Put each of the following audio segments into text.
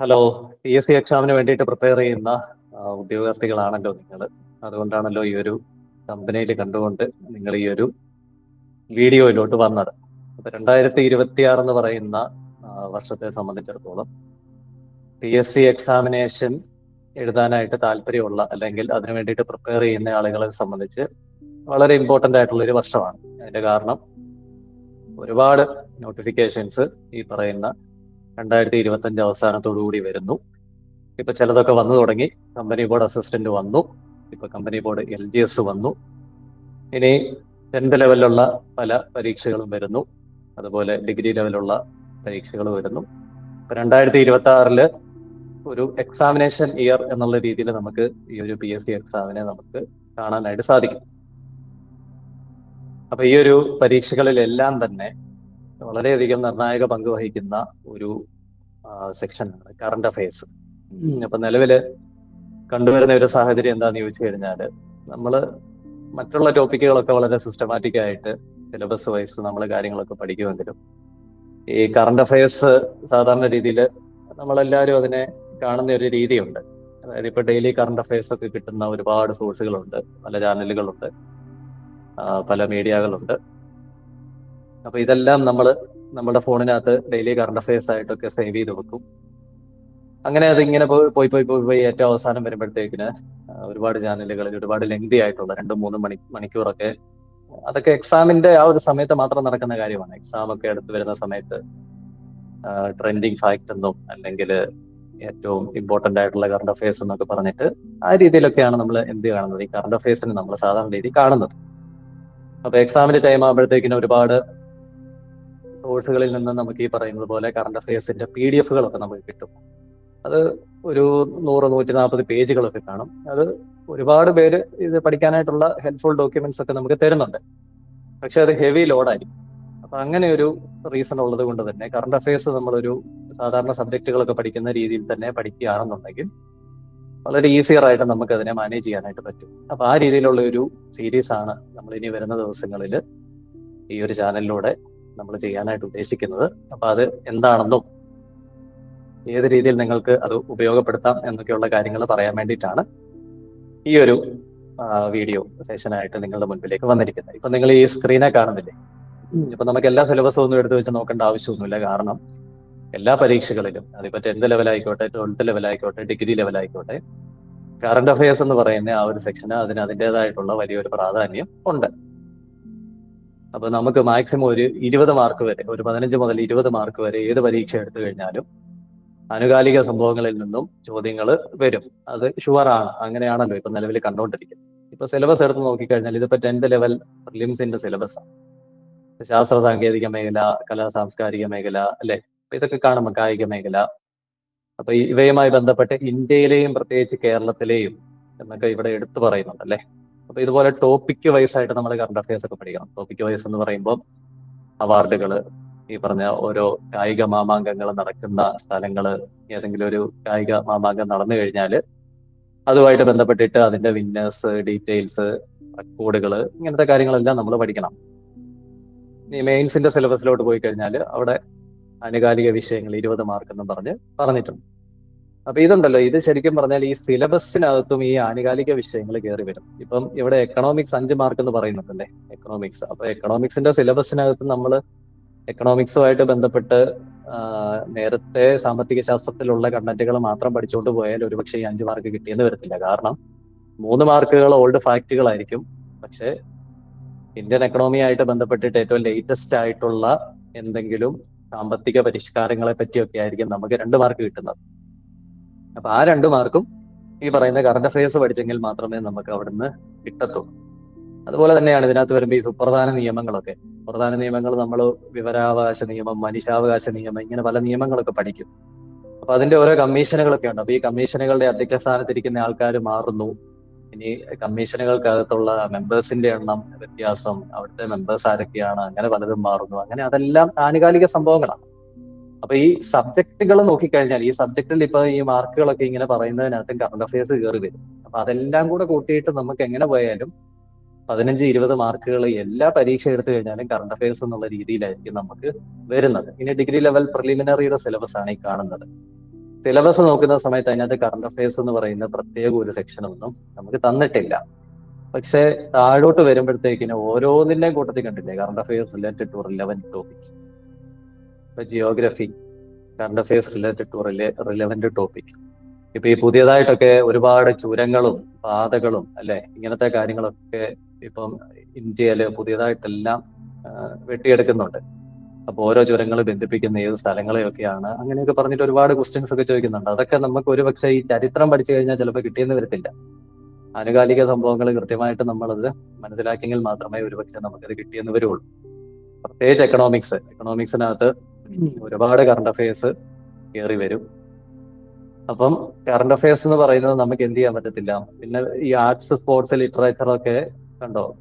Hello P S C എക്സാമിന് വേണ്ടിയിട്ട് prepare ചെയ്യുന്ന ഉദ്യോഗാർത്ഥികളാണല്ലോ നിങ്ങൾ അതുകൊണ്ടാണല്ലോ ഈ ഒരു കമ്പനിയിൽ കണ്ടുകൊണ്ട് നിങ്ങൾ ഈ ഒരു വീഡിയോയിലോട്ട് വന്നത്. അപ്പൊ രണ്ടായിരത്തി ഇരുപത്തി ആറ് എന്ന് പറയുന്ന വർഷത്തെ സംബന്ധിച്ചിടത്തോളം പി എസ് സി എക്സാമിനേഷൻ എഴുതാനായിട്ട് താല്പര്യമുള്ള അല്ലെങ്കിൽ അതിനു വേണ്ടിയിട്ട് പ്രിപ്പയർ ചെയ്യുന്ന ആളുകളെ സംബന്ധിച്ച് വളരെ ഇമ്പോർട്ടന്റ് ആയിട്ടുള്ള ഒരു വർഷമാണ്. അതിന്റെ കാരണം ഒരുപാട് നോട്ടിഫിക്കേഷൻസ് ഈ പറയുന്ന രണ്ടായിരത്തി ഇരുപത്തി അഞ്ച് അവസാനത്തോടു കൂടി വരുന്നു. ഇപ്പൊ ചിലതൊക്കെ വന്നു തുടങ്ങി. കമ്പനി ബോർഡ് അസിസ്റ്റന്റ് വന്നു. ഇപ്പൊ company board L G S വന്നു. ഇനി ടെൻത്ത് ലെവലിലുള്ള പല പരീക്ഷകളും വരുന്നു. അതുപോലെ ഡിഗ്രി ലെവലുള്ള പരീക്ഷകൾ വരുന്നു. ഇപ്പൊ രണ്ടായിരത്തി ഇരുപത്തി ആറിൽ ഒരു എക്സാമിനേഷൻ ഇയർ എന്നുള്ള രീതിയിൽ നമുക്ക് ഈ ഒരു പി എസ് സി എക്സാമിനെ നമുക്ക് കാണാനായിട്ട് സാധിക്കും. അപ്പൊ ഈ ഒരു പരീക്ഷകളിലെല്ലാം തന്നെ വളരെയധികം നിർണായക പങ്ക് വഹിക്കുന്ന ഒരു സെക്ഷനാണ് കറണ്ട് അഫയേഴ്സ് അപ്പൊ നിലവിൽ കണ്ടുവരുന്ന ഒരു സാഹചര്യം എന്താന്ന് ചോദിച്ചു കഴിഞ്ഞാൽ നമ്മൾ മറ്റുള്ള ടോപ്പിക്കുകളൊക്കെ വളരെ സിസ്റ്റമാറ്റിക് ആയിട്ട് സിലബസ് വൈസ് നമ്മൾ കാര്യങ്ങളൊക്കെ പഠിക്കുമെങ്കിലും ഈ കറണ്ട് അഫയേഴ്സ് സാധാരണ രീതിയിൽ നമ്മളെല്ലാവരും അതിനെ കാണുന്ന ഒരു രീതിയുണ്ട്. അതായത് ഇപ്പൊ ഡെയിലി കറണ്ട് അഫയേഴ്സ് ഒക്കെ കിട്ടുന്ന ഒരുപാട് സോഴ്സുകളുണ്ട് പല ചാനലുകളുണ്ട് പല മീഡിയകളുണ്ട് അപ്പൊ ഇതെല്ലാം നമ്മൾ നമ്മുടെ ഫോണിനകത്ത് ഡെയിലി കറണ്ട് അഫയേഴ്സ് ആയിട്ടൊക്കെ സേവ് ചെയ്ത് വെക്കും. അങ്ങനെ അത് ഇങ്ങനെ പോയി പോയി പോയി പോയി പോയി ഏറ്റവും അവസാനം വരുമ്പോഴത്തേക്കിന് ഒരുപാട് ചാനലുകളിൽ ഒരുപാട് ലെങ്തി ആയിട്ടുള്ള രണ്ടും മൂന്നും മണി മണിക്കൂറൊക്കെ അതൊക്കെ എക്സാമിന്റെ ആ ഒരു സമയത്ത് മാത്രം നടക്കുന്ന കാര്യമാണ്. എക്സാം ഒക്കെ അടുത്ത് വരുന്ന സമയത്ത് ട്രെൻഡിങ് ഫാക്ട് എന്നും അല്ലെങ്കിൽ ഏറ്റവും ഇമ്പോർട്ടന്റ് ആയിട്ടുള്ള കറണ്ട് അഫയേഴ്സ് എന്നൊക്കെ പറഞ്ഞിട്ട് ആ രീതിയിലൊക്കെയാണ് നമ്മൾ എന്ത് കാണുന്നത്? ഈ കറണ്ട് അഫയേഴ്സിന് നമ്മൾ സാധാരണ രീതി കാണുന്നത്. അപ്പൊ എക്സാമിന്റെ ടൈം ആകുമ്പോഴത്തേക്കിന് ഒരുപാട് സോഴ്സുകളിൽ നിന്ന് നമുക്ക് ഈ പറയുന്നത് പോലെ കറണ്ട് അഫയേഴ്സിന്റെ പി ഡി എഫുകളൊക്കെ നമുക്ക് കിട്ടും. അത് ഒരു നൂറ് നൂറ്റി നാൽപ്പത് പേജുകളൊക്കെ കാണും. അത് ഒരുപാട് പേര് ഇത് പഠിക്കാനായിട്ടുള്ള ഹെൽപ്ഫുൾ ഡോക്യുമെന്റ്സ് ഒക്കെ നമുക്ക് തരുന്നുണ്ട്. പക്ഷെ അത് ഹെവി ലോഡായിരിക്കും അപ്പൊ അങ്ങനെ ഒരു റീസൺ ഉള്ളത് കൊണ്ട് തന്നെ കറണ്ട് അഫയേഴ്സ് നമ്മളൊരു സാധാരണ സബ്ജക്റ്റുകളൊക്കെ പഠിക്കുന്ന രീതിയിൽ തന്നെ പഠിക്കുകയാണെന്നുണ്ടെങ്കിൽ വളരെ ഈസിയർ ആയിട്ട് നമുക്ക് അതിനെ മാനേജ് ചെയ്യാനായിട്ട് പറ്റും. അപ്പൊ ആ രീതിയിലുള്ള ഒരു സീരീസ് ആണ് നമ്മൾ ഇനി വരുന്ന ദിവസങ്ങളിൽ ഈ ഒരു ചാനലിലൂടെ നമ്മൾ ചെയ്യാനായിട്ട് ഉദ്ദേശിക്കുന്നത്. അപ്പൊ അത് എന്താണെന്നും ഏത് രീതിയിൽ നിങ്ങൾക്ക് അത് ഉപയോഗപ്പെടുത്താം എന്നൊക്കെയുള്ള കാര്യങ്ങൾ പറയാൻ വേണ്ടിയിട്ടാണ് ഈ ഒരു വീഡിയോ സെഷനായിട്ട് നിങ്ങളുടെ മുൻപിലേക്ക് വന്നിരിക്കുന്നത്. ഇപ്പൊ നിങ്ങൾ ഈ സ്ക്രീനെ കാണുന്നില്ലേ? ഇപ്പൊ നമുക്ക് എല്ലാ സിലബസും ഒന്നും എടുത്തു വെച്ച് നോക്കേണ്ട ആവശ്യമൊന്നുമില്ല. കാരണം എല്ലാ പരീക്ഷകളിലും അതിപ്പോ ടെൻത്ത് ലെവലായിക്കോട്ടെ ട്വൽത്ത് ലെവലായിക്കോട്ടെ ഡിഗ്രി ലെവലായിക്കോട്ടെ കറണ്ട് അഫയേഴ്സ് എന്ന് പറയുന്ന ആ ഒരു സെക്ഷന് അതിന് അതിന്റെതായിട്ടുള്ള വലിയൊരു പ്രാധാന്യം ഉണ്ട്. അപ്പൊ നമുക്ക് മാക്സിമം ഒരു ഇരുപത് മാർക്ക് വരെ ഒരു പതിനഞ്ച് മുതൽ ഇരുപത് മാർക്ക് വരെ ഏത് പരീക്ഷ എടുത്തു കഴിഞ്ഞാലും ആനുകാലിക സംഭവങ്ങളിൽ നിന്നും ചോദ്യങ്ങൾ വരും. അത് ഷുവർ ആണ്. അങ്ങനെയാണല്ലോ ഇപ്പൊ നിലവിൽ കണ്ടുകൊണ്ടിരിക്കുന്നത്. ഇപ്പൊ സിലബസ് എടുത്ത് നോക്കിക്കഴിഞ്ഞാൽ ഇതിപ്പോ ടെൻത്ത് ലെവൽ പ്രിലിംസിന്റെ സിലബസ് ആണ്. ശാസ്ത്ര സാങ്കേതിക മേഖല കലാ സാംസ്കാരിക മേഖല അല്ലെ? ഇതൊക്കെ കാണുമ്പോൾ കായിക മേഖല. അപ്പൊ ഇവയുമായി ബന്ധപ്പെട്ട് ഇന്ത്യയിലെയും പ്രത്യേകിച്ച് കേരളത്തിലെയും എന്നൊക്കെ ഇവിടെ എടുത്തു പറയുന്നുണ്ടല്ലേ അപ്പൊ ഇതുപോലെ ടോപ്പിക് വൈസ് ആയിട്ട് നമ്മൾ കറണ്ട് അഫയേഴ്സ് ഒക്കെ പഠിക്കണം. ടോപ്പിക് വൈസ് എന്ന് പറയുമ്പോൾ അവാർഡുകൾ ഈ പറഞ്ഞ ഓരോ കായിക മാമാങ്കങ്ങൾ നടക്കുന്ന സ്ഥലങ്ങൾ ഏതെങ്കിലും ഒരു കായിക മാമാങ്കം നടന്നു കഴിഞ്ഞാൽ അതുമായിട്ട് ബന്ധപ്പെട്ടിട്ട് അതിന്റെ വിന്നേഴ്സ് ഡീറ്റെയിൽസ് റെക്കോർഡുകൾ ഇങ്ങനത്തെ കാര്യങ്ങളെല്ലാം നമ്മൾ പഠിക്കണം. ഈ മെയിൻസിന്റെ സിലബസിലോട്ട് പോയി കഴിഞ്ഞാൽ അവിടെ ആനുകാലിക വിഷയങ്ങൾ ഇരുപത് മാർക്ക് എന്ന് പറഞ്ഞ് പറഞ്ഞിട്ടുണ്ട്. അപ്പൊ ഇതുണ്ടല്ലോ ഇത് ശരിക്കും പറഞ്ഞാൽ ഈ സിലബസിനകത്തും ഈ ആനുകാലിക വിഷയങ്ങൾ കയറി വരും. ഇപ്പം ഇവിടെ എക്കണോമിക്സ് അഞ്ച് മാർക്ക് എന്ന് പറയുന്നുണ്ടല്ലേ എക്കണോമിക്സ് അപ്പൊ എക്കണോമിക്സിന്റെ സിലബസിനകത്ത് നമ്മൾ എക്കണോമിക്സുമായിട്ട് ബന്ധപ്പെട്ട് നേരത്തെ സാമ്പത്തിക ശാസ്ത്രത്തിലുള്ള കണ്ടന്റുകൾ മാത്രം പഠിച്ചുകൊണ്ട് പോയാൽ ഒരുപക്ഷെ ഈ അഞ്ച് മാർക്ക് കിട്ടിയെന്ന് വരത്തില്ല. കാരണം മൂന്ന് മാർക്കുകൾ ഓൾഡ് ഫാക്റ്റുകളായിരിക്കും പക്ഷെ ഇന്ത്യൻ എക്കണോമിയായിട്ട് ബന്ധപ്പെട്ടിട്ട് ഏറ്റവും ലേറ്റസ്റ്റ് ആയിട്ടുള്ള എന്തെങ്കിലും സാമ്പത്തിക പരിഷ്കാരങ്ങളെ പറ്റിയൊക്കെ ആയിരിക്കും നമുക്ക് രണ്ട് മാർക്ക് കിട്ടുന്നത്. അപ്പൊ ആ രണ്ട് മാർക്കും ഈ പറയുന്ന കറണ്ട് അഫയേഴ്സ് പഠിച്ചെങ്കിൽ മാത്രമേ നമുക്ക് അവിടുന്ന് കിട്ടത്തുള്ളൂ. അതുപോലെ തന്നെയാണ് ഇതിനകത്ത് വരുമ്പോൾ ഈ സുപ്രധാന നിയമങ്ങളൊക്കെ. പ്രധാന നിയമങ്ങൾ നമ്മൾ വിവരാവകാശ നിയമം മനുഷ്യാവകാശ നിയമം ഇങ്ങനെ പല നിയമങ്ങളൊക്കെ പഠിക്കും. അപ്പൊ അതിന്റെ ഓരോ കമ്മീഷനുകളൊക്കെ ഉണ്ട്. അപ്പൊ ഈ കമ്മീഷനുകളുടെ അധ്യക്ഷ സ്ഥാനത്തിരിക്കുന്ന ആൾക്കാർ മാറുന്നു. ഇനി കമ്മീഷനുകൾക്കകത്തുള്ള മെമ്പേഴ്സിന്റെ എണ്ണം വ്യത്യാസം അവിടുത്തെ മെമ്പേഴ്സ് ആരൊക്കെയാണ് അങ്ങനെ പലതും മാറുന്നു. അങ്ങനെ അതെല്ലാം ആനുകാലിക സംഭവങ്ങളാണ്. അപ്പൊ ഈ സബ്ജക്റ്റുകൾ നോക്കിക്കഴിഞ്ഞാൽ ഈ സബ്ജക്റ്റിൽ ഇപ്പൊ ഈ മാർക്കുകളൊക്കെ ഇങ്ങനെ പറയുന്നതിനകത്ത് കറണ്ട് അഫയേഴ്സ് കയറി വരും. അപ്പൊ അതെല്ലാം കൂടെ കൂട്ടിയിട്ട് നമുക്ക് എങ്ങനെ പോയാലും പതിനഞ്ച് ഇരുപത് മാർക്കുകൾ എല്ലാ പരീക്ഷ എടുത്തു കഴിഞ്ഞാലും കറണ്ട് അഫയേഴ്സ് എന്നുള്ള രീതിയിലായിരിക്കും നമുക്ക് വരുന്നത്. ഇനി ഡിഗ്രി ലെവൽ പ്രിലിമിനറിയുടെ സിലബസ് ആണ് ഈ കാണുന്നത്. സിലബസ് നോക്കുന്ന സമയത്ത് അതിനകത്ത് കറണ്ട് അഫയേഴ്സ് എന്ന് പറയുന്ന പ്രത്യേക ഒരു സെക്ഷനൊന്നും നമുക്ക് തന്നിട്ടില്ല. പക്ഷെ താഴോട്ട് വരുമ്പോഴത്തേക്കിന് ഓരോന്നിന്റെയും കൂട്ടത്തിൽ കണ്ടില്ലേ current affairs related to relevant topic geography current affairs related to relevant topic ഇപ്പൊ ഈ പുതിയതായിട്ടൊക്കെ ഒരുപാട് ചുരങ്ങളും പാതകളും അല്ലെ? ഇങ്ങനത്തെ കാര്യങ്ങളൊക്കെ ഇപ്പം ഇന്ത്യയിൽ പുതിയതായിട്ടെല്ലാം വെട്ടിയെടുക്കുന്നുണ്ട്. അപ്പൊ ഓരോ ചുരങ്ങൾ ബന്ധിപ്പിക്കുന്ന ഏത് സ്ഥലങ്ങളെയൊക്കെയാണ് അങ്ങനെയൊക്കെ പറഞ്ഞിട്ട് ഒരുപാട് ക്വസ്റ്റ്യൻസ് ഒക്കെ ചോദിക്കുന്നുണ്ട്. അതൊക്കെ നമുക്ക് ഒരു പക്ഷേ ഈ ചരിത്രം പഠിച്ചു കഴിഞ്ഞാൽ ചിലപ്പോൾ കിട്ടിയെന്ന് വരത്തില്ല. ആനുകാലിക സംഭവങ്ങൾ കൃത്യമായിട്ട് നമ്മളത് മനസ്സിലാക്കിയെങ്കിൽ മാത്രമേ ഒരുപക്ഷെ നമുക്കത് കിട്ടിയെന്ന് വരുള്ളൂ. പ്രത്യേകിച്ച് എക്കണോമിക്സ് എക്കണോമിക്സിനകത്ത് ഒരുപാട് കറണ്ട് അഫയേഴ്സ് കയറി വരും. അപ്പം കറണ്ട് അഫയേഴ്സ് എന്ന് പറയുന്നത് നമുക്ക് എന്ത് ചെയ്യാൻ പറ്റത്തില്ല? പിന്നെ ഈ ആർട്സ് സ്പോർട്സ് ലിറ്ററേച്ചർ ഒക്കെ കണ്ടോ?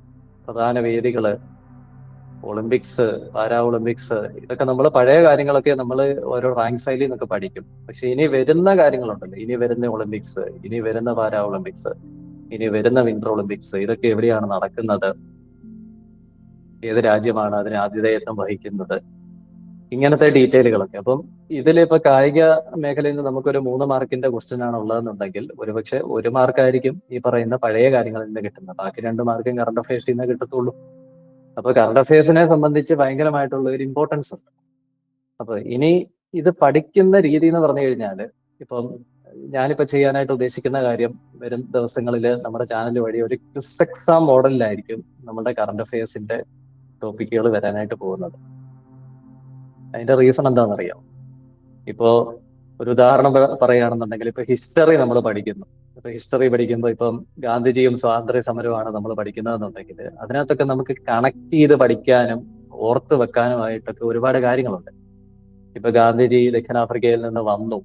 പ്രധാന വേദികൾ ഒളിമ്പിക്സ് പാരാ ഒളിമ്പിക്സ് ഇതൊക്കെ നമ്മൾ പഴയ കാര്യങ്ങളൊക്കെ നമ്മൾ ഓരോ റാങ്ക് ഫയലിൽ നിന്നൊക്കെ പഠിക്കും. പക്ഷെ ഇനി വരുന്ന കാര്യങ്ങളുണ്ടല്ലോ. ഇനി വരുന്ന ഒളിമ്പിക്സ് ഇനി വരുന്ന പാരാ ഒളിമ്പിക്സ് ഇനി വരുന്ന വിന്റർ ഒളിമ്പിക്സ് ഇതൊക്കെ എവിടെയാണ് നടക്കുന്നത്? ഏത് രാജ്യമാണ് അതിന് ആതിഥേയത്വം വഹിക്കുന്നത്? ഇങ്ങനത്തെ ഡീറ്റെയിലുകളൊക്കെ. അപ്പം ഇതിലിപ്പോ കായിക മേഖലയിൽ നിന്ന് നമുക്കൊരു മൂന്ന് മാർക്കിന്റെ ക്വസ്റ്റ്യൻ ആണ് ഉള്ളതെന്നുണ്ടെങ്കിൽ ഒരുപക്ഷെ ഒരു മാർക്കായിരിക്കും ഈ പറയുന്ന പഴയ കാര്യങ്ങളിൽ നിന്ന് കിട്ടുന്നത്. ബാക്കി രണ്ട് മാർക്കും കറണ്ട് അഫയേഴ്സിൽ നിന്ന് കിട്ടത്തുള്ളൂ. അപ്പൊ കറണ്ട് അഫയേഴ്സിനെ സംബന്ധിച്ച് ഭയങ്കരമായിട്ടുള്ള ഒരു ഇമ്പോർട്ടൻസ് ഉണ്ട്. അപ്പൊ ഇനി ഇത് പഠിക്കുന്ന രീതി എന്ന് പറഞ്ഞു കഴിഞ്ഞാൽ ഇപ്പം ഞാനിപ്പോ ചെയ്യാനായിട്ട് ഉദ്ദേശിക്കുന്ന കാര്യം വരും ദിവസങ്ങളിൽ നമ്മുടെ ചാനൽ വഴി ഒരു ക്വിസ് എക്സാം മോഡലിലായിരിക്കും നമ്മുടെ കറണ്ട് അഫയേഴ്സിന്റെ ടോപ്പിക്കുകൾ വരാനായിട്ട് പോകുന്നത്. അതിന്റെ റീസൺ എന്താണെന്നറിയാം? ഇപ്പോ ഒരു ഉദാഹരണം പറയുകയാണെന്നുണ്ടെങ്കിൽ ഇപ്പൊ ഹിസ്റ്ററി നമ്മൾ പഠിക്കുന്നു. ഇപ്പൊ ഹിസ്റ്ററി പഠിക്കുമ്പോൾ ഇപ്പം ഗാന്ധിജിയും സ്വാതന്ത്ര്യ സമരവുമാണ് നമ്മൾ പഠിക്കുന്നതെന്നുണ്ടെങ്കിൽ അതിനകത്തൊക്കെ നമുക്ക് കണക്ട് ചെയ്ത് പഠിക്കാനും ഓർത്ത് വെക്കാനുമായിട്ടൊക്കെ ഒരുപാട് കാര്യങ്ങളുണ്ട്. ഇപ്പൊ ഗാന്ധിജി ദക്ഷിണാഫ്രിക്കയിൽ നിന്ന് വന്നു.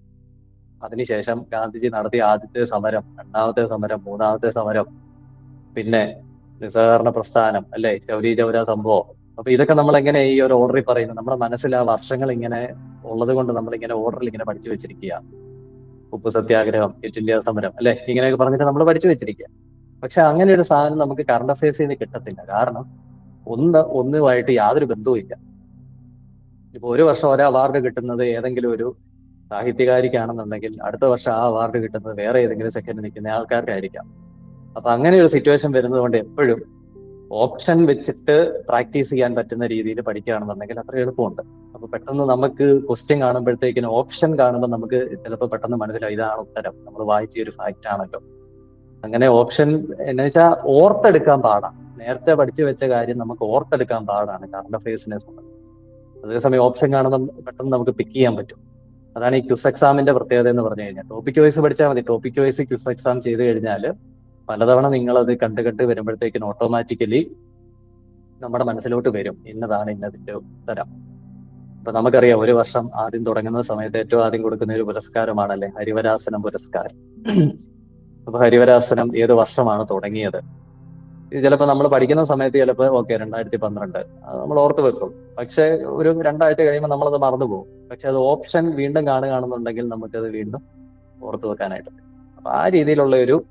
അതിനുശേഷം ഗാന്ധിജി നടത്തിയ ആദ്യത്തെ സമരം രണ്ടാമത്തെ സമരം മൂന്നാമത്തെ സമരം പിന്നെ നിസ്സഹകരണ പ്രസ്ഥാനം അല്ലെ? ചൗരി ചൗര സംഭവം. അപ്പൊ ഇതൊക്കെ നമ്മൾ എങ്ങനെ ഈ ഒരു ഓർഡറിൽ പറയുന്നത് നമ്മുടെ മനസ്സിൽ ആ വർഷങ്ങൾ ഇങ്ങനെ ഉള്ളത് കൊണ്ട് നമ്മൾ ഇങ്ങനെ ഓർഡറിൽ ഇങ്ങനെ പഠിച്ചു വെച്ചിരിക്കുക. ഉപ്പ് സത്യാഗ്രഹം ക്വിറ്റ് ഇന്ത്യ സമരം അല്ലെ? ഇങ്ങനെയൊക്കെ പറഞ്ഞിട്ട് നമ്മൾ പഠിച്ചു വെച്ചിരിക്കുക. പക്ഷെ അങ്ങനെ ഒരു സാധനം നമുക്ക് കറണ്ട് അഫയേഴ്സിൽ നിന്ന് കിട്ടത്തില്ല. കാരണം ഒന്ന് ഒന്നുമായിട്ട് യാതൊരു ബന്ധവും ഇല്ല. ഇപ്പൊ ഒരു വർഷം ഒരു അവാർഡ് കിട്ടുന്നത് ഏതെങ്കിലും ഒരു സാഹിത്യകാരിക്കാണെന്നുണ്ടെങ്കിൽ അടുത്ത വർഷം ആ അവാർഡ് കിട്ടുന്നത് വേറെ ഏതെങ്കിലും സെക്കൻഡ് നിൽക്കുന്ന ആൾക്കാർക്കായിരിക്കാം അപ്പൊ അങ്ങനെ ഒരു സിറ്റുവേഷൻ വരുന്നത് കൊണ്ട് എപ്പോഴും ഓപ്ഷൻ വെച്ചിട്ട് പ്രാക്ടീസ് ചെയ്യാൻ പറ്റുന്ന രീതിയിൽ പഠിക്കുകയാണെന്നുണ്ടെങ്കിൽ അത്ര എളുപ്പമുണ്ട്. അപ്പൊ പെട്ടെന്ന് നമുക്ക് ക്വസ്റ്റ്യൻ കാണുമ്പോഴത്തേക്കിന് ഓപ്ഷൻ കാണുമ്പോൾ നമുക്ക് ചിലപ്പോൾ പെട്ടെന്ന് മനസ്സിലാവും ഇതാണ് ഉത്തരം. നമ്മൾ വായിച്ച ഒരു ഫാക്റ്റ് ആണല്ലോ. അങ്ങനെ ഓപ്ഷൻ എന്ന് വെച്ചാൽ ഓർത്തെടുക്കാൻ പാടാണ്. നേരത്തെ പഠിച്ചു വെച്ച കാര്യം നമുക്ക് ഓർത്തെടുക്കാൻ പാടാണ് കറണ്ട് അഫയേഴ്സിനെ സംബന്ധിച്ച്. അതേസമയം ഓപ്ഷൻ കാണുമ്പോൾ പെട്ടെന്ന് നമുക്ക് പിക്ക് ചെയ്യാൻ പറ്റും. അതാണ് ഈ ക്യുസ് എക്സാമിന്റെ പ്രത്യേകത എന്ന് പറഞ്ഞു കഴിഞ്ഞാൽ. ടോപ്പിക് വൈസ് പഠിച്ചാൽ മതി. ടോപ്പിക് വൈസ് ക്യുസ് എക്സാം ചെയ്ത് കഴിഞ്ഞാൽ പലതവണ നിങ്ങൾ അത് കണ്ട് കണ്ട് വരുമ്പോഴത്തേക്കും ഓട്ടോമാറ്റിക്കലി നമ്മുടെ മനസ്സിലോട്ട് വരും. ഇന്നതാണ് ഇന്നതിന്റെ ഉത്തരം. ഇപ്പൊ നമുക്കറിയാം ഒരു വർഷം ആദ്യം തുടങ്ങുന്ന സമയത്ത് ഏറ്റവും ആദ്യം കൊടുക്കുന്ന ഒരു പുരസ്കാരമാണല്ലേ? ഹരിവരാസനം പുരസ്കാരം. അപ്പൊ ഹരിവരാസനം ഏത് വർഷമാണ് തുടങ്ങിയത്? ചിലപ്പോൾ നമ്മൾ പഠിക്കുന്ന സമയത്ത് ചിലപ്പോൾ ഓക്കെ രണ്ടായിരത്തി പന്ത്രണ്ട് നമ്മൾ ഓർത്ത് വെക്കും. പക്ഷെ ഒരു രണ്ടാഴ്ച കഴിയുമ്പോൾ നമ്മളത് മറന്നു പോകും. പക്ഷെ അത് ഓപ്ഷൻ വീണ്ടും കാണുകയാണെന്നുണ്ടെങ്കിൽ നമുക്കത് വീണ്ടും ഓർത്ത് വെക്കാനായിട്ട്. അപ്പൊ ആ രീതിയിലുള്ള ഒരു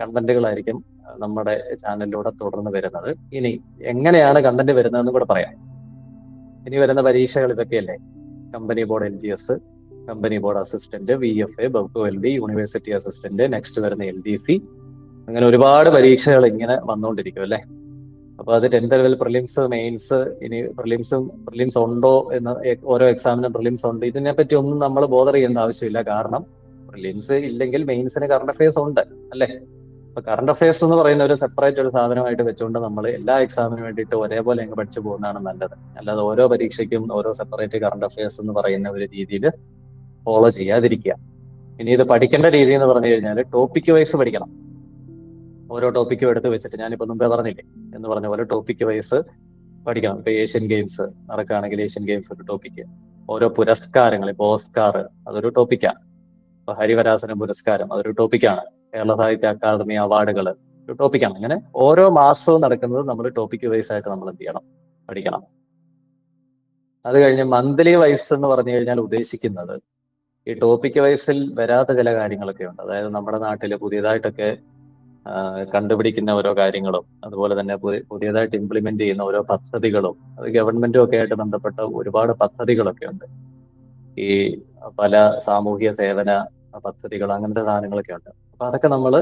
കണ്ടന്റുകളായിരിക്കും നമ്മുടെ ചാനലിലൂടെ തുടർന്ന് വരുന്നത്. ഇനി എങ്ങനെയാണ് കണ്ടന്റ് വരുന്നതെന്ന് കൂടെ പറയാം. ഇനി വരുന്ന പരീക്ഷകൾ ഇതൊക്കെയല്ലേ? Company board L G S company board assistant V F A Bevco L D university assistant next വരുന്ന എൽ ഡി സി. അങ്ങനെ ഒരുപാട് പരീക്ഷകൾ ഇങ്ങനെ വന്നുകൊണ്ടിരിക്കും അല്ലെ? അപ്പൊ അത് ടെൻത്ത് ലെവൽ പ്രിലിംസ് മെയിൻസ് ഇനി പ്രിലിംസും പ്രിലിംസ് ഉണ്ടോ എന്ന് ഓരോ എക്സാമിനും പ്രിലിംസ് ഉണ്ട്. ഇതിനെ പറ്റി ഒന്നും നമ്മൾ ബോധർ ചെയ്യേണ്ട ആവശ്യമില്ല. കാരണം പ്രിലിംസ് ഇല്ലെങ്കിൽ മെയിൻസിന് കറണ്ട് അഫയേഴ്സ് ഉണ്ട് അല്ലേ? അപ്പൊ കറണ്ട് അഫയേഴ്സ് എന്ന് പറയുന്ന ഒരു സെപ്പറേറ്റ് ഒരു സാധനമായിട്ട് വെച്ചുകൊണ്ട് നമ്മൾ എല്ലാ എക്സാമിനും വേണ്ടിയിട്ട് ഒരേപോലെ അങ്ങ് പഠിച്ചു പോകുന്നതാണ് നല്ലത്. അല്ലാതെ ഓരോ പരീക്ഷയ്ക്കും ഓരോ സെപ്പറേറ്റ് കറണ്ട് അഫയേഴ്സ് എന്ന് പറയുന്ന ഒരു രീതിയിൽ ഫോളോ ചെയ്യാതിരിക്കുക. ഇനി ഇത് പഠിക്കേണ്ട രീതി എന്ന് പറഞ്ഞു കഴിഞ്ഞാൽ ടോപ്പിക് വൈസ് പഠിക്കണം. ഓരോ ടോപ്പിക്കും എടുത്ത് വെച്ചിട്ട് ഞാനിപ്പോ മുമ്പേ പറഞ്ഞില്ലേ എന്ന് പറഞ്ഞ പോലെ ടോപ്പിക് വൈസ് പഠിക്കണം. ഇപ്പൊ ഏഷ്യൻ ഗെയിംസ് നടക്കുകയാണെങ്കിൽ ഏഷ്യൻ ഗെയിംസ് ഒരു ടോപ്പിക്ക് ഓരോ പുരസ്കാരങ്ങൾ ഇപ്പൊ ഓസ്കാർ അതൊരു ടോപ്പിക്കാണ് ഹരിവരാസനം പുരസ്കാരം അതൊരു ടോപ്പിക്കാണ് കേരള സാഹിത്യ അക്കാദമി അവാർഡുകൾ ഒരു ടോപ്പിക്കാണ് അങ്ങനെ ഓരോ മാസവും നടക്കുന്നത് നമ്മൾ ടോപ്പിക് വൈസ് ആയിട്ട് നമ്മൾ എന്ത് ചെയ്യണം? പഠിക്കണം. അത് കഴിഞ്ഞ് മന്ത്ലി വൈസ് എന്ന് പറഞ്ഞു കഴിഞ്ഞാൽ ഉദ്ദേശിക്കുന്നത് ഈ ടോപ്പിക് വൈസിൽ വരാത്ത ചില കാര്യങ്ങളൊക്കെ ഉണ്ട്. അതായത് നമ്മുടെ നാട്ടിൽ പുതിയതായിട്ടൊക്കെ കണ്ടുപിടിക്കുന്ന ഓരോ കാര്യങ്ങളും അതുപോലെ തന്നെ പുതിയ- പുതിയതായിട്ട് ഇംപ്ലിമെന്റ് ചെയ്യുന്ന ഓരോ പദ്ധതികളും അത് ഗവൺമെന്റും ഒക്കെ ആയിട്ട് ബന്ധപ്പെട്ട ഒരുപാട് പദ്ധതികളൊക്കെ ഉണ്ട്. ഈ പല സാമൂഹ്യ സേവന പദ്ധതികൾ അങ്ങനത്തെ സാധനങ്ങളൊക്കെ ഉണ്ട്. അപ്പൊ അതൊക്കെ നമ്മൾ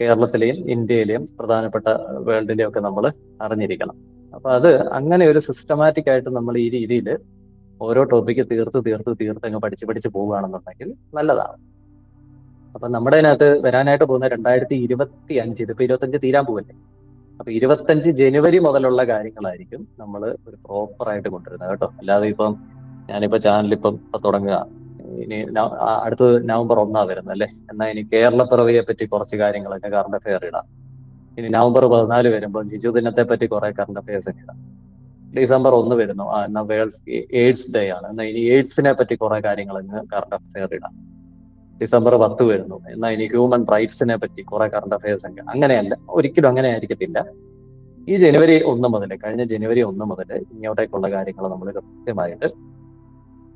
കേരളത്തിലെയും ഇന്ത്യയിലെയും പ്രധാനപ്പെട്ട വേൾഡിലെയും ഒക്കെ നമ്മൾ അറിഞ്ഞിരിക്കണം. അപ്പൊ അത് അങ്ങനെ ഒരു സിസ്റ്റമാറ്റിക് ആയിട്ട് നമ്മൾ ഈ രീതിയിൽ ഓരോ ടോപ്പിക്ക് തീർത്ത് തീർത്ത് തീർത്ത് അങ്ങ് പഠിച്ച് പഠിച്ച് പോവുകയാണെന്നുണ്ടെങ്കിൽ നല്ലതാണ്. അപ്പൊ നമ്മുടെ അതിനകത്ത് വരാനായിട്ട് പോകുന്ന രണ്ടായിരത്തി ഇരുപത്തി അഞ്ച് ഇതിപ്പോ ഇരുപത്തഞ്ച് തീരാൻ പോവല്ലേ? അപ്പൊ ഇരുപത്തഞ്ച് ജനുവരി മുതലുള്ള കാര്യങ്ങളായിരിക്കും നമ്മൾ ഒരു പ്രോപ്പർ ആയിട്ട് കൊണ്ടുവരുന്നത് കേട്ടോ. അല്ലാതെ ഇപ്പം ഞാനിപ്പോ ചാനൽ ഇപ്പൊ തുടങ്ങുക. ഇനി അടുത്തത് നവംബർ ഒന്നാ വരുന്നത് അല്ലെ? എന്നാ ഇനി കേരള പിറവിയെ പറ്റി കുറച്ച് കാര്യങ്ങളൊക്കെ കറണ്ട് അഫെയർ ഇടാം. ഇനി നവംബർ പതിനാല് വരുമ്പോൾ ജിജു ദിനത്തെ പറ്റി കുറെ കറണ്ട് അഫയേഴ്സ് ഒക്കെ ഇടാം. ഡിസംബർ ഒന്ന് വരുന്നു. ആ എന്നാ വേൾഡ്സ് എയ്ഡ്സ് ഡേ ആണ്. എന്നാ ഇനി എയ്ഡ്സിനെ പറ്റി കുറെ കാര്യങ്ങൾ കറണ്ട് അഫെയർ ഇടാം. ഡിസംബർ പത്ത് വരുന്നു. എന്നാ ഇനി ഹ്യൂമൻ റൈറ്റ്സിനെ പറ്റി കുറെ കറണ്ട് അഫയേഴ്സ് ഒക്കെ അങ്ങനെയല്ല. ഒരിക്കലും അങ്ങനെ ആയിരിക്കത്തില്ല. ഈ ജനുവരി ഒന്ന് മുതൽ കഴിഞ്ഞ ജനുവരി ഒന്ന് മുതൽ ഇങ്ങോട്ടേക്കുള്ള കാര്യങ്ങൾ നമ്മൾ കൃത്യമായിട്ട്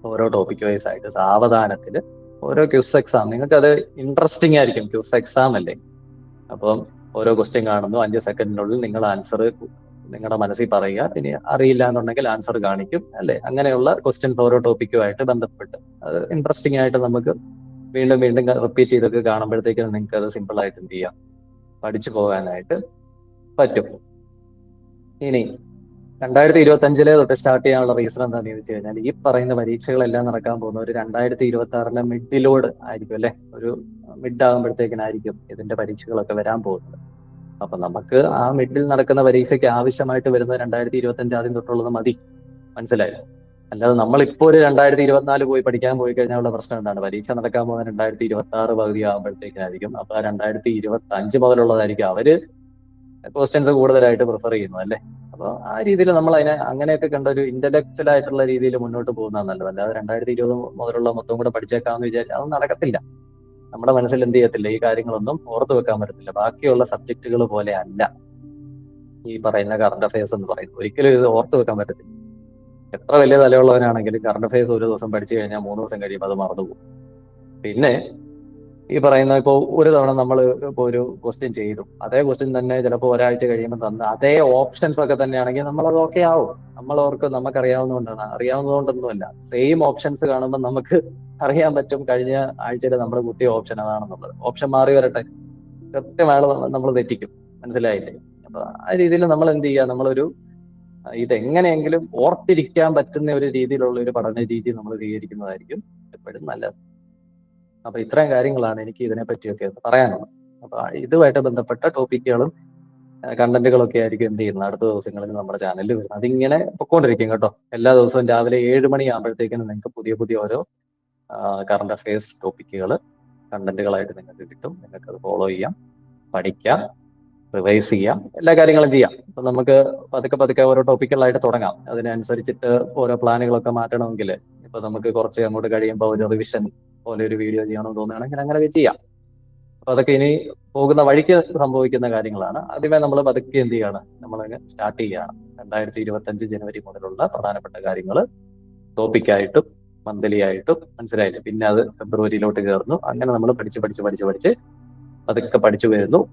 ഓരോ ടോപ്പിക് വൈസ് ആയിട്ട് സാവധാനത്തിൽ ഓരോ ക്യൂസ് എക്സാം നിങ്ങൾക്ക് അത് ഇൻട്രസ്റ്റിംഗ് ആയിരിക്കും ക്യൂസ് എക്സാം അല്ലേ? അപ്പം ഓരോ ക്വസ്റ്റ്യൻ കാണുന്നു അഞ്ച് സെക്കൻഡിനുള്ളിൽ നിങ്ങൾ ആൻസർ നിങ്ങളുടെ മനസ്സിൽ പറയുക ഇനി അറിയില്ല എന്നുണ്ടെങ്കിൽ ആൻസർ കാണിക്കും അല്ലെ? അങ്ങനെയുള്ള ക്വസ്റ്റ്യൻസ് ഓരോ ടോപ്പിക്കുമായിട്ട് ബന്ധപ്പെട്ട്. അത് ഇൻട്രസ്റ്റിംഗ് ആയിട്ട് നമുക്ക് വീണ്ടും വീണ്ടും റിപ്പീറ്റ് ചെയ്തൊക്കെ കാണുമ്പോഴത്തേക്കും നിങ്ങൾക്ക് അത് സിമ്പിൾ ആയിട്ട് എന്ത് ചെയ്യാം? പഠിച്ചു പോകാനായിട്ട് പറ്റും. ഇനി രണ്ടായിരത്തി ഇരുപത്തി അഞ്ചിലെ തൊട്ട് സ്റ്റാർട്ട് ചെയ്യാനുള്ള റീസൺ എന്താണെന്ന് ചോദിച്ചു കഴിഞ്ഞാൽ ഈ പറയുന്ന പരീക്ഷകളെല്ലാം നടക്കാൻ പോകുന്ന ഒരു രണ്ടായിരത്തി ഇരുപത്തി ആറിന്റെ മിഡിലോട് ആയിരിക്കും അല്ലെ? ഒരു മിഡ് ആകുമ്പോഴത്തേക്കിനായിരിക്കും ഇതിന്റെ പരീക്ഷകളൊക്കെ വരാൻ പോകുന്നത്. അപ്പൊ നമുക്ക് ആ മിഡിൽ നടക്കുന്ന പരീക്ഷയ്ക്ക് ആവശ്യമായിട്ട് വരുന്ന രണ്ടായിരത്തി ഇരുപത്തി അഞ്ച് ആദ്യം തൊട്ടുള്ളത് മതി. മനസ്സിലായോ? അല്ലാതെ നമ്മൾ ഇപ്പോൾ ഒരു രണ്ടായിരത്തി ഇരുപത്തിനാല് പോയി പഠിക്കാൻ പോയി കഴിഞ്ഞാലുള്ള പ്രശ്നം എന്താണ്? പരീക്ഷ നടക്കാൻ പോകുന്ന രണ്ടായിരത്തി ഇരുപത്തി ആറ് പകുതി ആകുമ്പോഴത്തേക്കിനായിരിക്കും. അപ്പൊ രണ്ടായിരത്തി ഇരുപത്തി അഞ്ച് മുതലുള്ളതായിരിക്കും അവർ ക്വസ്റ്റ്യൻസ് കൂടുതലായിട്ട് പ്രിഫർ ചെയ്യുന്നു അല്ലേ? അപ്പൊ ആ രീതിയിൽ നമ്മൾ അതിനെ അങ്ങനെയൊക്കെ കണ്ട ഒരു ഇന്റലക്ച്വൽ ആയിട്ടുള്ള രീതിയിൽ മുന്നോട്ട് പോകുന്നതാണ് നല്ലത്. അല്ലാതെ രണ്ടായിരത്തി ഇരുപത് മുതലുള്ള മൊത്തം കൂടെ പഠിച്ചേക്കാമെന്ന് വിചാരിച്ചാൽ അത് നടക്കത്തില്ല. നമ്മുടെ മനസ്സിൽ എന്ത് ചെയ്യത്തില്ല? ഈ കാര്യങ്ങളൊന്നും ഓർത്തു വെക്കാൻ പറ്റത്തില്ല. ബാക്കിയുള്ള സബ്ജക്റ്റുകൾ പോലെ അല്ല. ഈ പറയുന്ന കറണ്ട് അഫയേഴ്സ് എന്ന് പറയുന്നത് ഒരിക്കലും ഇത് ഓർത്തു വെക്കാൻ പറ്റത്തില്ല. എത്ര വലിയ തലയുള്ളവനാണെങ്കിലും കറണ്ട് അഫയേഴ്സ് ഒരു ദിവസം പഠിച്ചു കഴിഞ്ഞാൽ മൂന്ന് ദിവസം കഴിയുമ്പോൾ അത് മറന്നുപോകും. പിന്നെ ഈ പറയുന്ന ഇപ്പോൾ ഒരു തവണ നമ്മൾ ഇപ്പോൾ ഒരു ക്വസ്റ്റ്യൻ ചെയ്തു. അതേ ക്വസ്റ്റ്യൻ തന്നെ ചിലപ്പോൾ ഒരാഴ്ച കഴിയുമ്പോൾ തന്ന. അതേ ഓപ്ഷൻസ് ഒക്കെ തന്നെയാണെങ്കിൽ നമ്മൾ അത് ഓക്കെ ആവും. നമ്മൾ നമുക്ക് അറിയാവുന്നതുകൊണ്ടാണ് അറിയാവുന്നതുകൊണ്ടൊന്നുമല്ല. സെയിം ഓപ്ഷൻസ് കാണുമ്പോൾ നമുക്ക് അറിയാൻ പറ്റും കഴിഞ്ഞ ആഴ്ചയിൽ നമ്മൾ കുത്തിയ ഓപ്ഷൻ അതാണെന്നുള്ളത്. ഓപ്ഷൻ മാറി വരട്ടെ. കൃത്യമായുള്ള നമ്മൾ തെറ്റിക്കും. മനസ്സിലായില്ലേ? അപ്പൊ ആ രീതിയിൽ നമ്മൾ എന്ത് ചെയ്യുക? നമ്മളൊരു ഇതെങ്ങനെയെങ്കിലും ഓർത്തിരിക്കാൻ പറ്റുന്ന ഒരു രീതിയിലുള്ള ഒരു പഠന രീതി നമ്മൾ സ്വീകരിക്കുന്നതായിരിക്കും എപ്പോഴും നല്ലത്. അപ്പൊ ഇത്രയും കാര്യങ്ങളാണ് എനിക്ക് ഇതിനെ പറ്റിയൊക്കെ പറയാനുള്ളത്. അപ്പൊ ഇതുമായിട്ട് ബന്ധപ്പെട്ട ടോപ്പിക്കുകളും കണ്ടന്റുകളൊക്കെ ആയിരിക്കും എന്ത് ചെയ്യുന്നത്? അടുത്ത ദിവസങ്ങളിൽ നമ്മുടെ ചാനലിൽ വരുന്നത്. അതിങ്ങനെ പൊക്കോണ്ടിരിക്കും കേട്ടോ. എല്ലാ ദിവസവും രാവിലെ ഏഴ് മണി ആകുമ്പോഴത്തേക്കും നിങ്ങൾക്ക് പുതിയ പുതിയ ഓരോ കറണ്ട് അഫയേഴ്സ് ടോപ്പിക്കുകൾ കണ്ടന്റുകളായിട്ട് നിങ്ങൾക്ക് കിട്ടും. നിങ്ങൾക്ക് അത് ഫോളോ ചെയ്യാം പഠിക്കാം റിവൈസ് ചെയ്യാം എല്ലാ കാര്യങ്ങളും ചെയ്യാം. അപ്പൊ നമുക്ക് പതുക്കെ പതുക്കെ ഓരോ ടോപ്പിക്കുകളായിട്ട് തുടങ്ങാം. അതിനനുസരിച്ചിട്ട് ഓരോ പ്ലാനുകളൊക്കെ മാറ്റണമെങ്കിൽ ഇപ്പൊ നമുക്ക് കുറച്ച് അങ്ങോട്ട് കഴിയുമ്പോൾ ഒരു റിവിഷൻ പോലെ ഒരു വീഡിയോ ചെയ്യണമെന്ന് തോന്നുകയാണെങ്കിൽ അങ്ങനെയൊക്കെ ചെയ്യാം. അപ്പൊ അതൊക്കെ ഇനി പോകുന്ന വഴിക്ക് സംഭവിക്കുന്ന കാര്യങ്ങളാണ്. ആദ്യമേ നമ്മൾ പതുക്കെ എന്ത് ചെയ്യാണ്? നമ്മളങ്ങ് സ്റ്റാർട്ട് ചെയ്യുകയാണ്. രണ്ടായിരത്തി ഇരുപത്തി അഞ്ച് ജനുവരി മുതലുള്ള പ്രധാനപ്പെട്ട കാര്യങ്ങൾ ടോപ്പിക്കായിട്ടും മന്ത്ലി ആയിട്ടും മനസ്സിലായില്ലേ? പിന്നെ അത് ഫെബ്രുവരിയിലോട്ട് കയറുന്നു അങ്ങനെ നമ്മൾ പഠിച്ച് പഠിച്ച് പഠിച്ച് പഠിച്ച് അതൊക്കെ പഠിച്ചു വരുന്നു.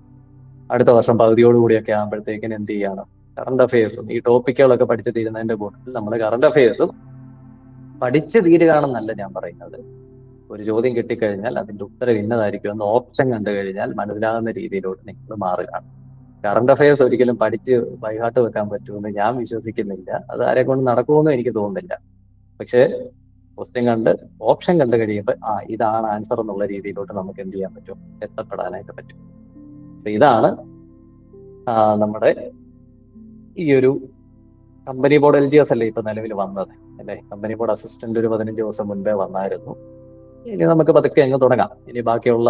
അടുത്ത വർഷം പകുതിയോടുകൂടിയൊക്കെ ആകുമ്പോഴത്തേക്കിന് എന്ത് ചെയ്യാണ്? കറണ്ട് അഫയേഴ്സും ഈ ടോപ്പിക്കുകളൊക്കെ പഠിച്ചു തീരുന്നതിന്റെ കൂട്ടത്തിൽ നമ്മൾ കറണ്ട് അഫയേഴ്സും പഠിച്ചു തീരുകയാണെന്നല്ല ഞാൻ പറയുന്നത്. ഒരു ചോദ്യം കിട്ടിക്കഴിഞ്ഞാൽ അതിന്റെ ഉത്തരം ഇന്നതായിരിക്കും എന്ന് ഓപ്ഷൻ കണ്ടു കഴിഞ്ഞാൽ മനസ്സിലാകുന്ന രീതിയിലോട്ട് നിങ്ങൾ മാറുകയാണ് കറണ്ട് അഫയേഴ്സ് ഒരിക്കലും പഠിച്ച് വൈകാട്ട് വെക്കാൻ പറ്റുമെന്ന് ഞാൻ വിശ്വസിക്കുന്നില്ല. അത് ആരെ കൊണ്ട് നടക്കുമെന്നും എനിക്ക് തോന്നുന്നില്ല. പക്ഷേ ക്വസ്റ്റ്യൻ കണ്ട് ഓപ്ഷൻ കണ്ടു കഴിയുമ്പോൾ ആ ഇതാണ് ആൻസർ എന്നുള്ള രീതിയിലോട്ട് നമുക്ക് എന്ത് ചെയ്യാൻ പറ്റും? എത്തപ്പെടാനായിട്ട് പറ്റും. അപ്പൊ ഇതാണ് നമ്മുടെ ഈ ഒരു company board L G S അല്ലേ ഇപ്പൊ നിലവിൽ വന്നത്? അല്ലെ? കമ്പനി ബോർഡ് അസിസ്റ്റന്റ് ഒരു പതിനഞ്ച് ദിവസം മുൻപേ വന്നായിരുന്നു. ഇനി നമുക്ക് പതുക്കെ അങ്ങ് തുടങ്ങാം. ഇനി ബാക്കിയുള്ള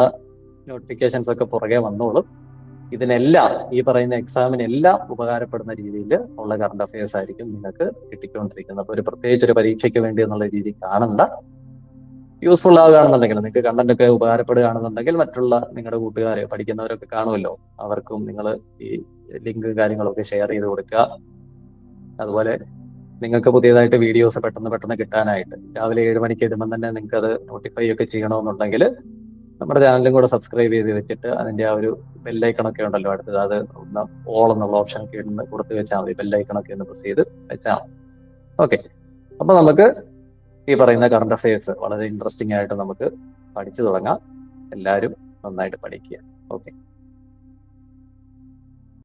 നോട്ടിഫിക്കേഷൻസ് ഒക്കെ പുറകെ വന്നോളും. ഇതിനെല്ലാം ഈ പറയുന്ന എക്സാമിനെല്ലാം ഉപകാരപ്പെടുന്ന രീതിയിൽ ഉള്ള കറണ്ട് അഫയേഴ്സ് ആയിരിക്കും നിങ്ങൾക്ക് കിട്ടിക്കൊണ്ടിരിക്കുന്നത്. അപ്പൊ ഒരു പ്രത്യേകിച്ച് ഒരു പരീക്ഷയ്ക്ക് വേണ്ടി എന്നുള്ള രീതി കാണണ്ട. യൂസ്ഫുൾ ആവുകയാണെന്നുണ്ടെങ്കിൽ നിങ്ങൾക്ക് കണ്ടന്റ് ഒക്കെ ഉപകാരപ്പെടുകയാണെന്നുണ്ടെങ്കിൽ മറ്റുള്ള നിങ്ങളുടെ കൂട്ടുകാരെ പഠിക്കുന്നവരൊക്കെ കാണുമല്ലോ. അവർക്കും നിങ്ങൾ ഈ ലിങ്ക് കാര്യങ്ങളൊക്കെ ഷെയർ ചെയ്ത് കൊടുക്കുക. അതുപോലെ നിങ്ങൾക്ക് പുതിയതായിട്ട് വീഡിയോസ് പെട്ടെന്ന് പെട്ടെന്ന് കിട്ടാനായിട്ട്. രാവിലെ ഏഴ് മണിക്ക് ഇടുമ്പോൾ തന്നെ നിങ്ങൾക്ക് അത് നോട്ടിഫൈ ഒക്കെ ചെയ്യണമെന്നുണ്ടെങ്കിൽ നമ്മുടെ ചാനലും കൂടെ സബ്സ്ക്രൈബ് ചെയ്ത് വെച്ചിട്ട് അതിന്റെ ആ ഒരു ബെല്ലൈക്കണൊക്കെ ഉണ്ടല്ലോ അടുത്തത് അത് ഒന്ന് ഓൾ എന്നുള്ള ഓപ്ഷൻ ഒക്കെ ഇടുന്ന കൊടുത്ത് വെച്ചാൽ മതി. ബെല്ലൈക്കണൊക്കെ ഒന്ന് പ്രസ് ചെയ്ത് വെച്ചാൽ ഓക്കെ അപ്പൊ നമുക്ക് ഈ പറയുന്ന കറണ്ട് അഫയേഴ്സ് വളരെ ഇൻട്രസ്റ്റിംഗ് ആയിട്ട് നമുക്ക് പഠിച്ചു തുടങ്ങാം. എല്ലാവരും നന്നായിട്ട് പഠിക്കുക. ഓക്കെ